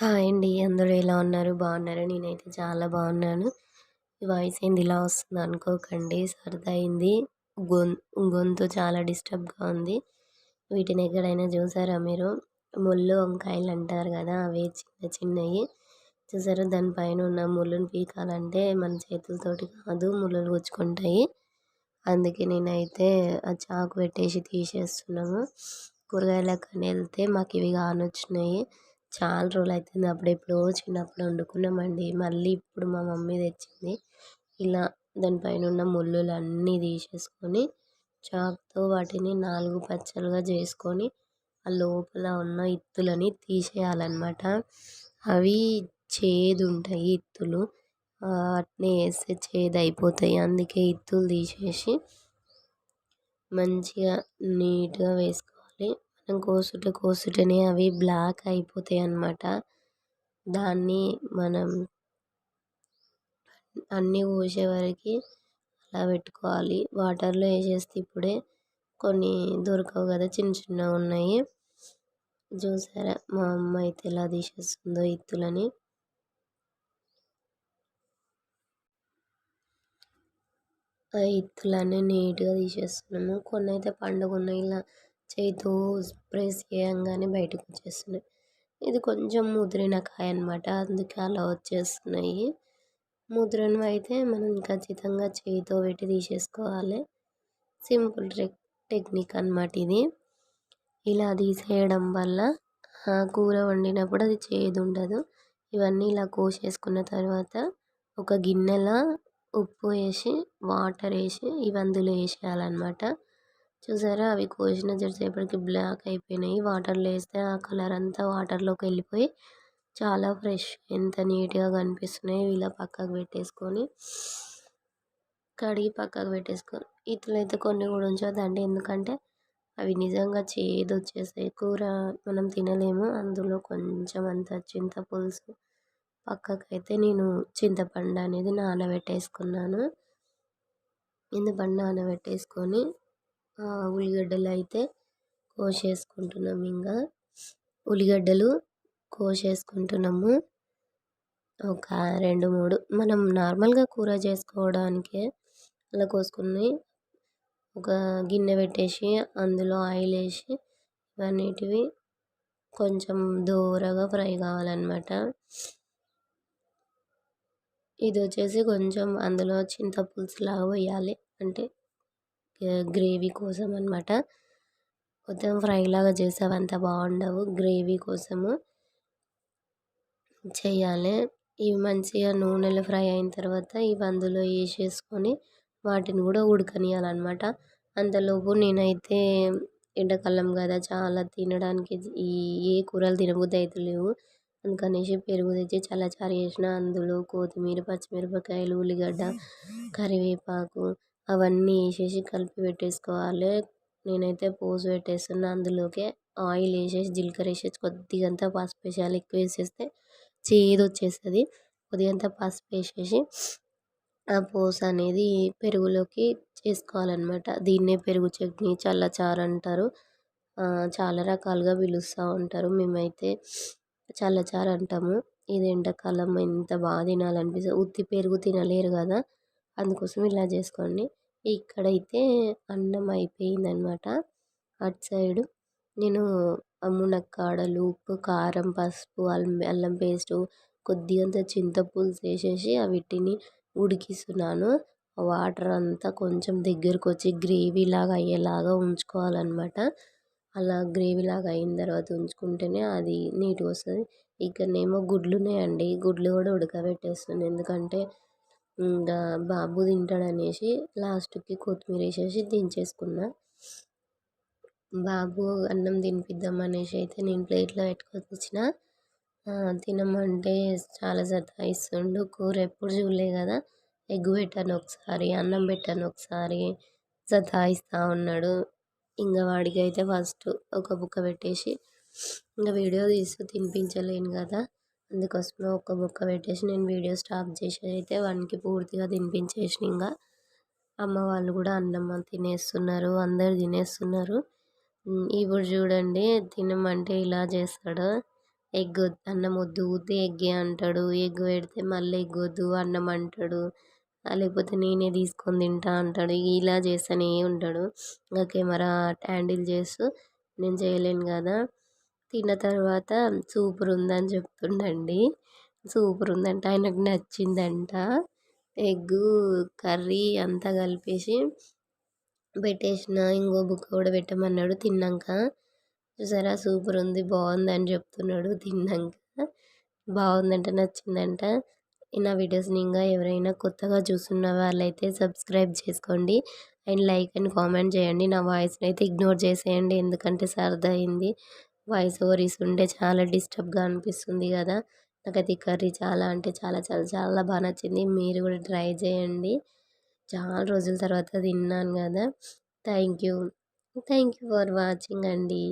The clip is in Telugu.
హాయ్ అండి. అందరూ ఎలా ఉన్నారు? బాగున్నారు? నేనైతే చాలా బాగున్నాను. వాయిస్ ఏంది? ఇలా వస్తుంది అనుకోకండి. సరదా అయింది. గొం గొంతు చాలా డిస్టర్బ్గా ఉంది. వీటిని ఎక్కడైనా చూసారా మీరు? ముళ్ళు వంకాయలు అంటారు కదా అవి చిన్న చిన్నవి. చూసారా? దానిపైన ఉన్న ముళ్ళును పీకాలంటే మన చేతులతోటి కాదు ముళ్ళు గుచ్చుకుంటాయి. అందుకే నేనైతే ఆ చాకు పెట్టేసి తీసేస్తున్నాము కూరగాయలకు అని వెళ్తే మాకు ఇవి కానొచ్చినాయి. చాలా రోజులు అవుతుంది అప్పుడు ఎప్పుడో చిన్నప్పుడు వండుకున్నామండి. మళ్ళీ ఇప్పుడు మా మమ్మీ తెచ్చింది. ఇలా దానిపైన ఉన్న ముళ్ళులు అన్నీ తీసేసుకొని చాక్తో వాటిని నాలుగు పచ్చలుగా చేసుకొని ఆ లోపల ఉన్న ఇత్తులని తీసేయాలన్నమాట. అవి చేదు ఉంటాయి ఇత్తులు వాటిని వేస్తే చేదు అయిపోతాయి అందుకే ఇత్తులు తీసేసి మంచిగా నీట్గా వేసుకోవాలి. మనం కోసుట కోసుటనే అవి బ్లాక్ అయిపోతాయి అన్నమాట దాన్ని మనం అన్నీ కోసే వరకు అలా పెట్టుకోవాలి. వాటర్లో వేసేస్తే ఇప్పుడే కొన్ని దొరకవు కదా చిన్న చిన్నగా ఉన్నాయి. చూసారా మా అమ్మ అయితే ఎలా తీసేస్తుందో ఇత్తులని. ఆ ఇత్తులన్నీ నీట్గా తీసేస్తున్నాము. కొన్ని అయితే పండుగ ఉన్నాయి ఇలా చేయితో ప్రెస్ చేయంగానే బయటకు వచ్చేస్తున్నాయి. ఇది కొంచెం ముదిరిన కాయ అనమాట అందుకే అలా వచ్చేస్తున్నాయి. ముద్రను అయితే మనం ఖచ్చితంగా చేయితో పెట్టి తీసేసుకోవాలి. సింపుల్ టెక్ టెక్నిక్ అనమాట ఇది. ఇలా తీసేయడం వల్ల కూర వండినప్పుడు అది చేదు ఉండదు. ఇవన్నీ ఇలా కోసేసుకున్న తర్వాత ఒక గిన్నెలో ఉప్పు వేసి వాటర్ వేసి ఇవి అందులో వేసేయాలన్నమాట. చూసారా? అవి కోసిన జరసేపటికి బ్లాక్ అయిపోయినాయి. వాటర్లో వేస్తే ఆ కలర్ అంతా వాటర్లోకి వెళ్ళిపోయి చాలా ఫ్రెష్ ఎంత నీట్గా కనిపిస్తున్నాయి ఇలా పక్కకు పెట్టేసుకొని కడిగి పక్కకు పెట్టేసుకొని. అయితే కొన్ని కూడా ఉంచొద్దండి. ఎందుకంటే అవి నిజంగా చేదు వచ్చేస్తాయి. కూర మనం తినలేము. అందులో కొంచెం అంత చింతపులుసు పక్కకైతే నేను చింతపండు అనేది నానబెట్టేసుకున్నాను. చింతపండు నానబెట్టేసుకొని ఉల్లిగడ్డలు అయితే కోసేసుకుంటున్నాము ఇంకా ఉల్లిగడ్డలు కోసేసుకుంటున్నాము. ఒక రెండు మూడు. మనం నార్మల్గా కూర చేసుకోవడానికే అలా కోసుకుని ఒక గిన్నె పెట్టేసి అందులో ఆయిల్ వేసి ఇవన్నిటివి కొంచెం దూరగా ఫ్రై కావాలన్నమాట. ఇది వచ్చేసి కొంచెం అందులో చింతపులుసు లాగా వేయాలి. అంటే గ్రేవీ కోసం అనమాట మొత్తం ఫ్రైలాగా చేసావు. అంత బాగుండవు. గ్రేవీ కోసము చేయాలి. ఇవి మంచిగా నూనెలో ఫ్రై అయిన తర్వాత ఇవి అందులో వేసేసుకొని వాటిని కూడా ఉడకనియాలన్నమాట అంతలోపు నేనైతే ఎండాకాలం కదా చాలా తినడానికి ఈ ఏ కూరలు తినబుద్ధి అవుతలేవు అందుకనేసి పెరుగు తెచ్చి చల్లచారు చేసిన. అందులో కొత్తిమీర పచ్చిమిరపకాయలు ఉల్లిగడ్డ కరివేపాకు అవన్నీ వేసేసి కలిపి పెట్టేసుకోవాలి. నేనైతే పోసు పెట్టేస్తున్నా. అందులోకి ఆయిల్ వేసేసి జీలకర్ర వేసేసి కొద్దిగా అంతా పసుపు వేసేయాలి. ఎక్కువ వేసేస్తే చేదు వచ్చేస్తుంది. కొద్దిగా అంతా పసుపు వేసేసి ఆ పోసు అనేది పెరుగులోకి చేసుకోవాలన్నమాట. దీన్నే పెరుగు చట్నీ చల్లచారు అంటారు. చాలా రకాలుగా పిలుస్తూ ఉంటారు. మేమైతే చల్లచారు అంటాము. ఇది ఎండాకాలం ఎంత బాగా తినాలనిపిస్తుంది. ఉత్తి పెరుగు తినలేరు కదా. అందుకోసం ఇలా చేసుకోండి. ఇక్కడైతే అన్నం అయిపోయిందనమాట అటు సైడు నేను మునక్కాడలు ఉప్పు కారం పసుపు అల్లం అల్లం పేస్టు కొద్దిగంత చింతపులుసు వేసేసి వీటిని ఉడికిస్తున్నాను. వాటర్ అంతా కొంచెం దగ్గరకు వచ్చి గ్రేవీ లాగా అయ్యేలాగా ఉంచుకోవాలన్నమాట. అలా గ్రేవీ లాగా అయిన తర్వాత ఉంచుకుంటేనే అది నీట్గా వస్తుంది. ఇక్కడనేమో గుడ్లు ఉన్నాయండి. గుడ్లు కూడా ఉడకబెట్టేస్తున్నాను. ఎందుకంటే ఇంకా బాబు తింటాడనేసి లాస్ట్కి కొత్తిమీర వేసేసి దించేసుకున్నా. బాబు అన్నం తినిపిద్దాం అనేసి అయితే నేను ప్లేట్లో పెట్టుకొని వచ్చిన. తినమంటే చాలా సతాయిస్తుండు కూర ఎప్పుడు చూడలే కదా. ఎగ్ పెట్టాను ఒకసారి అన్నం పెట్టాను ఒకసారి సతాయిస్తూ ఉన్నాడు. ఇంకా వాడికి అయితే ఫస్ట్ ఒక బుక్క పెట్టేసి ఇంకా వీడియో తీస్తూ తినిపించలేను కదా. అందుకోసమే ఒక బుక్క పెట్టేసి నేను వీడియో స్టాప్ చేసి అయితే వానికి పూర్తిగా తినిపించేసిన ఇంకా అమ్మ వాళ్ళు కూడా అన్నం తినేస్తున్నారు అందరు తినేస్తున్నారు. ఇప్పుడు చూడండి తినమంటే ఇలా చేస్తాడు. ఎగ్ అన్నం వద్దు ఊతే ఎగ్గే అంటాడు. ఎగ్ పెడితే మళ్ళీ ఎగ్ వద్దు అన్నం అంటాడు. లేకపోతే నేనే తీసుకొని తింటా అంటాడు. ఇలా చేస్తూనే ఉంటాడు. ఇంకా కెమెరా హ్యాండిల్ చేస్తూ నేను చేయలేను కదా. తిన్న తర్వాత సూపర్ ఉందని చెప్తుండండి. సూపర్ ఉందంట ఆయనకు నచ్చిందంట. ఎగ్గు కర్రీ అంతా కలిపేసి పెట్టేసిన ఇంకో బుక్క కూడా పెట్టమన్నాడు తిన్నాక. చూసారా సూపర్ ఉంది బాగుంది అని చెప్తున్నాడు తిన్నాక. బాగుందంట నచ్చిందంట. నా వీడియోస్ని ఇంకా ఎవరైనా కొత్తగా చూస్తున్న వాళ్ళైతే సబ్స్క్రైబ్ చేసుకోండి. అండ్ లైక్ అండ్ కామెంట్ చేయండి. నా వాయిస్ని అయితే ఇగ్నోర్ చేసేయండి ఎందుకంటే సరదా అయింది. వాయిస్ ఓవరీస్ ఉంటే చాలా డిస్టర్బ్గా అనిపిస్తుంది కదా! నాకైతే కర్రీ చాలా అంటే చాలా చాలా చాలా బాగా నచ్చింది. మీరు కూడా ట్రై చేయండి. చాలా రోజుల తర్వాత తిన్నాను కదా! Thank you thank you for watching అండి.